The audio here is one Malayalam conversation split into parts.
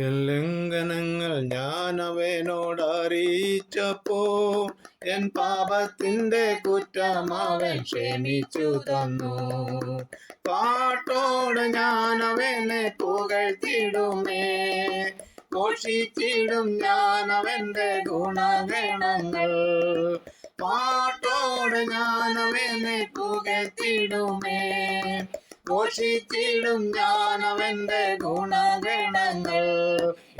ലംഘനങ്ങൾ ഞാൻ അവനോട് അറിയിച്ചപ്പോ എൻ പാപത്തിന്റെ കുറ്റം അവൻ ക്ഷമിച്ചു തന്നു. പാട്ടോട് ഞാൻ അവനെ പുകഴ്ത്തിടുമേ. ഘോഷിച്ചിടും ഞാൻ അവന്റെ ഗുണഗണങ്ങൾ. പാട്ടോട് ഞാൻ അവനെ പുകഴ്ത്തിടുമേ. ഘോഷിച്ചിടും ഞാനവന്റെ ഗുണഗണങ്ങൾ.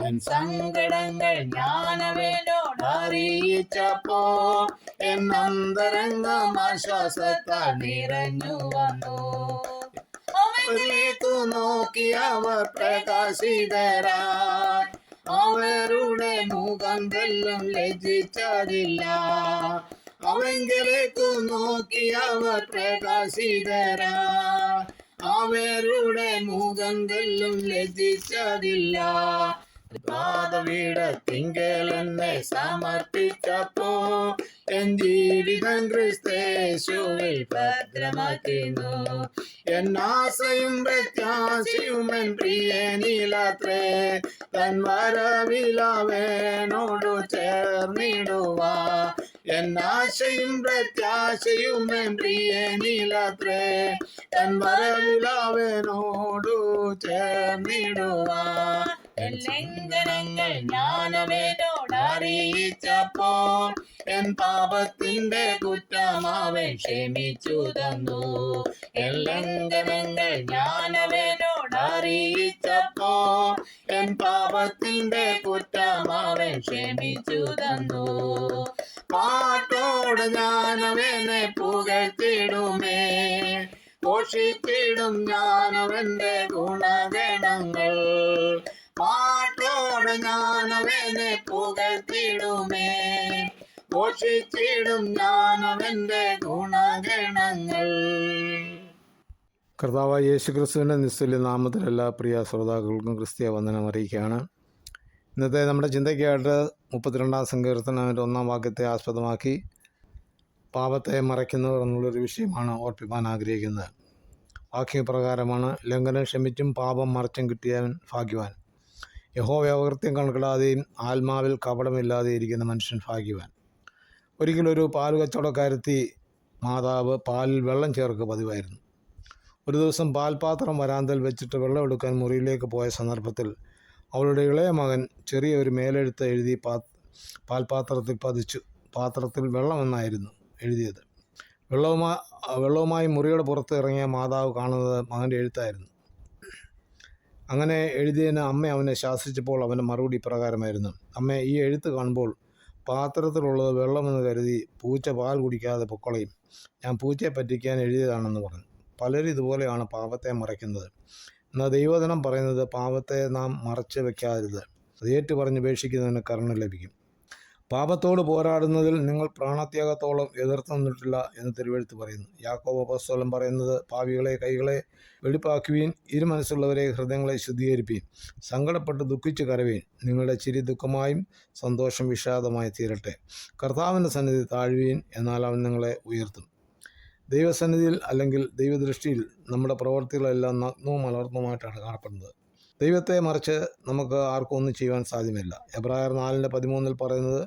എൻ സങ്കടങ്ങൾ ഞാൻ അവനോട് അറിയിച്ചപ്പോ എൻ അന്തരംഗം ആശ്വാസത്താൽ നിറഞ്ഞു വന്നു. അവരിലേക്കു നോക്കി അവർ പ്രകാശിതരായി. അവരുടെ മുഖം തെല്ലും ലജിച്ചതില്ല അവങ്കിലേക്കു നോക്കി അവർ പ്രകാശിതരായി. അവരുടെ മുഖം തെല്ലും ലജിച്ചതില്ല പാദപീഠത്തിങ്കൽ എന്നെ സമർപ്പിച്ചപ്പോ എൻ ജീവിതം ക്രിസ്തേശുവിൽ ഭദ്രമാക്കുന്നു. എൻ ആശയും പ്രത്യാശയും എൻ പ്രിയ നീലാത്രേ തൻ വരവിലവേനോടു ചേർന്നിടുവാ. എൻ ആശയും പ്രത്യാശയും എൻ പ്രിയനിലത്രേ എൻ വരവിലാവനോടു വരവിലവനോടു ചേർന്നിടുവാ. എൻ ലംഘനങ്ങൾ അറിയിച്ചപ്പോ എൻ പാപത്തിന്റെ കുറ്റം അവൻ ക്ഷമിച്ചു തന്നു. എൻ ലംഘനങ്ങൾ ഞാൻ അവനോട് അറിയിച്ചപ്പോ എൻ പാപത്തിന്റെ കുറ്റം അവൻ ക്ഷമിച്ചു തന്നു. പാട്ടോട് ഞാനവനെ പുകഴ്ത്തിടുമേ. പോഷിപ്പിടും ഞാനവന്റെ ഗുണഗണങ്ങൾ. പാട്ടോട് ഞാനവനെ പുകഴ്ത്തിടുമേ. ഘോഷിച്ചിടും ഞാൻ അവന്റെ ഗുണഗണങ്ങൾ. കർത്താവ് യേശു ക്രിസ്തുവിന്റെ നിസ്തുല്യ നാമത്തിലെല്ലാ പ്രിയ ശ്രോതാക്കൾക്കും ക്രിസ്തീയ വന്ദനം അറിയിക്കുകയാണ്. ഇന്നത്തെ നമ്മുടെ ചിന്തയ്ക്കായിട്ട് മുപ്പത്തിരണ്ടാം സങ്കീർത്തനത്തിന്റെ ഒന്നാം വാക്യത്തെ ആസ്പദമാക്കി പാപത്തെ മറയ്ക്കുന്നവർ എന്നുള്ളൊരു വിഷയമാണ് ഓർപ്പിക്കാൻ ആഗ്രഹിക്കുന്നത്. വാക്യപ്രകാരമാണ് ലംഘനം ക്ഷമിച്ചും പാപം മറച്ചും കിട്ടിയവൻ ഭാഗ്യവാൻ. യഹോ വ്യവകൃത്യം കണക്കിടാതെയും ആത്മാവിൽ കപടമില്ലാതെ ഇരിക്കുന്ന മനുഷ്യൻ ഭാഗ്യവാൻ. ഒരിക്കലൊരു പാൽ കച്ചവടക്കാരത്തി മാതാവ് പാലിൽ വെള്ളം ചേർക്ക് പതിവായിരുന്നു. ഒരു ദിവസം പാൽപാത്രം വരാന്തൽ വെച്ചിട്ട് വെള്ളം എടുക്കാൻ മുറിയിലേക്ക് പോയ സന്ദർഭത്തിൽ അവളുടെ ഇളയ മകൻ ചെറിയ ഒരു മേലെഴുത്ത് എഴുതി പാ പാൽപാത്രത്തിൽ പതിച്ചു. പാത്രത്തിൽ വെള്ളമെന്നായിരുന്നു എഴുതിയത്. വെള്ളവുമായി വെള്ളവുമായി മുറിയുടെ പുറത്ത് ഇറങ്ങിയ മാതാവ് കാണുന്നത് മകന്റെ എഴുത്തായിരുന്നു. അങ്ങനെ എഴുതിയതിന് അമ്മ അവനെ ശാസിച്ചപ്പോൾ അവന്റെ മറുപടി പ്രകാരമായിരുന്നു അമ്മ ഈ എഴുത്ത് കാണുമ്പോൾ പാത്രത്തിലുള്ളത് വെള്ളമെന്ന് കരുതി പൂച്ച പാൽ കുടിക്കാതെ പൊക്കളയും. ഞാൻ പൂച്ചയെ പറ്റിക്കാൻ എഴുതിയതാണെന്ന് പറഞ്ഞു. പലരും ഇതുപോലെയാണ് പാപത്തെ മറയ്ക്കുന്നത്. എന്നാൽ ദൈവജനം പറയുന്നത് പാപത്തെ നാം മറച്ച് വെക്കാതിരുത് അത് ഏറ്റു ഉപേക്ഷിക്കുന്നതിന് കരുണ ലഭിക്കും. പാപത്തോട് പോരാടുന്നതിൽ നിങ്ങൾ പ്രാണത്യാഗത്തോളം എതിർത്ത് നിന്നിട്ടില്ല എന്ന് തിരുവെഴുത്ത് പറയുന്നു. യാക്കോബ അപ്പോസ്തലൻ പറയുന്നത് പാവികളെ കൈകളെ വെടിപ്പാക്കുവീൻ ഇരുമനസ്സുള്ളവരെ ഹൃദയങ്ങളെ ശുദ്ധീകരിപ്പീൻ സങ്കടപ്പെട്ട് ദുഃഖിച്ച് കരവീൻ നിങ്ങളുടെ ചിരി ദുഃഖമായും സന്തോഷം വിഷാദമായി തീരട്ടെ. കർത്താവിന്റെ സന്നിധി താഴ്വീൻ എന്നാൽ അവൻ നിങ്ങളെ ഉയർത്തും. ദൈവസന്നിധിയിൽ അല്ലെങ്കിൽ ദൈവദൃഷ്ടിയിൽ നമ്മുടെ പ്രവർത്തികളെല്ലാം നഗ്നവും മലർന്നുമായിട്ടാണ് കാണപ്പെടുന്നത്. ദൈവത്തെ മറിച്ച് നമുക്ക് ആർക്കും ഒന്നും ചെയ്യുവാൻ സാധ്യമല്ല എബ്രായർ നാലിന്റെ പതിമൂന്നിൽ പറയുന്നത്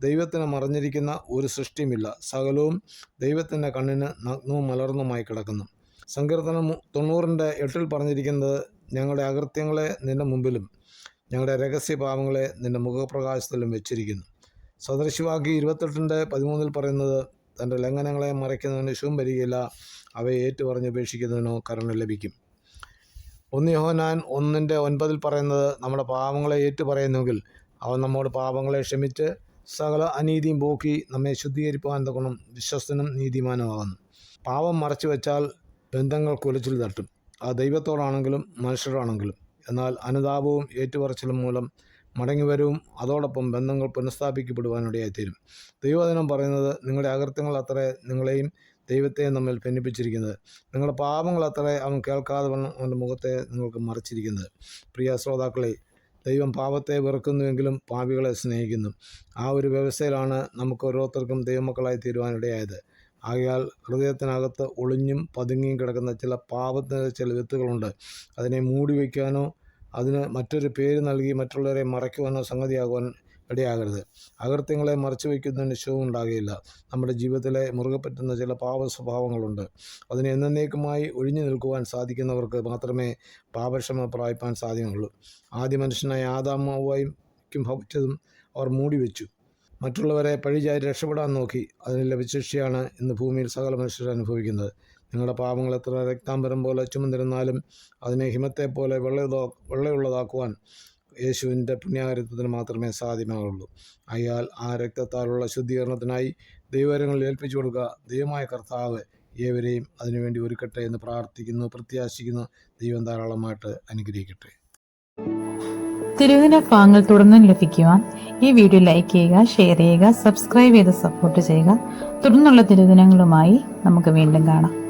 ദൈവത്തിന് മറിഞ്ഞിരിക്കുന്ന ഒരു സൃഷ്ടിയുമില്ല. സകലവും ദൈവത്തിന്റെ കണ്ണിന് നഗ്നവും മലർന്നുമായി കിടക്കുന്നു. സങ്കീർത്തനം തൊണ്ണൂറിന്റെ എട്ടിൽ പറഞ്ഞിരിക്കുന്നത് ഞങ്ങളുടെ അകൃത്യങ്ങളെ നിന്റെ മുമ്പിലും ഞങ്ങളുടെ രഹസ്യ പാപങ്ങളെ നിന്റെ മുഖപ്രകാശത്തിലും വെച്ചിരിക്കുന്നു. സദൃശിവാക്കി ഇരുപത്തെട്ടിന്റെ പതിമൂന്നിൽ പറയുന്നത് തന്റെ ലംഘനങ്ങളെ മറയ്ക്കുന്നതിന് ശുഭം വരികയില്ല അവയെ ഏറ്റുപറഞ്ഞ് ഉപേക്ഷിക്കുന്നതിനോ കരുണ ലഭിക്കും. ഒന്ന് യോഹനാൻ ഒന്നിന്റെ ഒൻപതിൽ പറയുന്നത് നമ്മുടെ പാപങ്ങളെ ഏറ്റുപറയുന്നുവെങ്കിൽ അവൻ നമ്മോട് പാപങ്ങളെ ക്ഷമിച്ച് സകല അനീതിയും പോക്കി നമ്മെ ശുദ്ധീകരിപ്പാൻ തക്കണം വിശ്വസ്തനും നീതിമാനുമാകുന്നു. പാപം മറച്ചു വെച്ചാൽ ബന്ധങ്ങൾ കുലച്ചിൽ തട്ടും. ആ ദൈവത്തോടാണെങ്കിലും മനുഷ്യരോടാണെങ്കിലും. എന്നാൽ അനുതാപവും ഏറ്റുപറച്ചിലും മൂലം മടങ്ങിവരവും അതോടൊപ്പം ബന്ധങ്ങൾ പുനഃസ്ഥാപിക്കപ്പെടുവാനിടയായിത്തീരും. ദൈവദിനം പറയുന്നത് നിങ്ങളുടെ അകൃത്യങ്ങൾ അത്രേ നിങ്ങളെയും ദൈവത്തെയും തമ്മിൽ ഭിന്നിപ്പിച്ചിരിക്കുന്നത്. നിങ്ങളുടെ പാപങ്ങൾ അത്രേ അവൻ കേൾക്കാതെ വണ്ണം അവന്റെ മുഖത്തെ നിങ്ങൾക്ക് മറിച്ചിരിക്കുന്നത്. പ്രിയ ശ്രോതാക്കളെ ദൈവം പാപത്തെ വെറുക്കുന്നുവെങ്കിലും പാപികളെ സ്നേഹിക്കുന്നു. ആ ഒരു വ്യവസ്ഥയിലാണ് നമുക്ക് ഓരോരുത്തർക്കും ദൈവമക്കളായി തീരുവാനിടയായത് ആകയാൽ ഹൃദയത്തിനകത്ത് ഒളിഞ്ഞും പതുങ്ങിയും കിടക്കുന്ന ചില പാപത്തിന്റെ ചില വിത്തുകളുണ്ട്. അതിനെ മൂടി വയ്ക്കാനോ അതിന് മറ്റൊരു പേര് നൽകി മറ്റുള്ളവരെ മറയ്ക്കുവാനോ സംഗതിയാകുവാൻ ഇടയാകരുത്. അകൃത്യങ്ങളെ മറച്ചു വയ്ക്കുന്നതിന് നിശ്ചയവും ഉണ്ടാകുകയില്ല. നമ്മുടെ ജീവിതത്തിലെ മുറുകെ പറ്റുന്ന ചില പാപ സ്വഭാവങ്ങളുണ്ട് അതിനെ എന്നേക്കുമായി ഒഴിഞ്ഞു നിൽക്കുവാൻ സാധിക്കുന്നവർക്ക് മാത്രമേ പാപക്ഷമ പ്രാപിപ്പാൻ സാധ്യമുള്ളൂ ആദ്യ മനുഷ്യനായ ആദാമവായിക്കും ഭവിച്ചതും അവർ മൂടി വെച്ചു. മറ്റുള്ളവരെ പഴിചാരി രക്ഷപ്പെടാൻ നോക്കി. അതിന് ലഭിച്ച ശിക്ഷയാണ് ഇന്ന് ഭൂമിയിൽ സകല മനുഷ്യർ അനുഭവിക്കുന്നത്. നിങ്ങളുടെ പാപങ്ങൾ എത്ര രക്താംബരം പോലെ ചുമന്നിരുന്നാലും അതിനെ ഹിമത്തെ പോലെ വെള്ളതോ വെള്ളയുള്ളതാക്കുവാൻ യേശുവിന്റെ പുണ്യാകരത്വത്തിന് മാത്രമേ സാധ്യമാകുള്ളൂ അയാൾ ആ രക്തത്താലുള്ള ശുദ്ധീകരണത്തിനായി ദൈവകരങ്ങൾ ഏൽപ്പിച്ചു കൊടുക്കുക. ദൈവമായ കർത്താവ് ഏവരെയും അതിനുവേണ്ടി ഒരുക്കട്ടെ എന്ന് പ്രാർത്ഥിക്കുന്നു പ്രത്യാശിക്കുന്നു. ദൈവം ധാരാളമായിട്ട് അനുഗ്രഹിക്കട്ടെ. തിരുവിന ഭാഗങ്ങൾ തുടർന്നും ലഭിക്കുവാൻ ഈ വീഡിയോ ലൈക്ക് ചെയ്യുക ഷെയർ ചെയ്യുക സബ്സ്ക്രൈബ് ചെയ്ത് സപ്പോർട്ട് ചെയ്യുക. തുടർന്നുള്ള തിരുദിനങ്ങളുമായി നമുക്ക് വീണ്ടും കാണാം.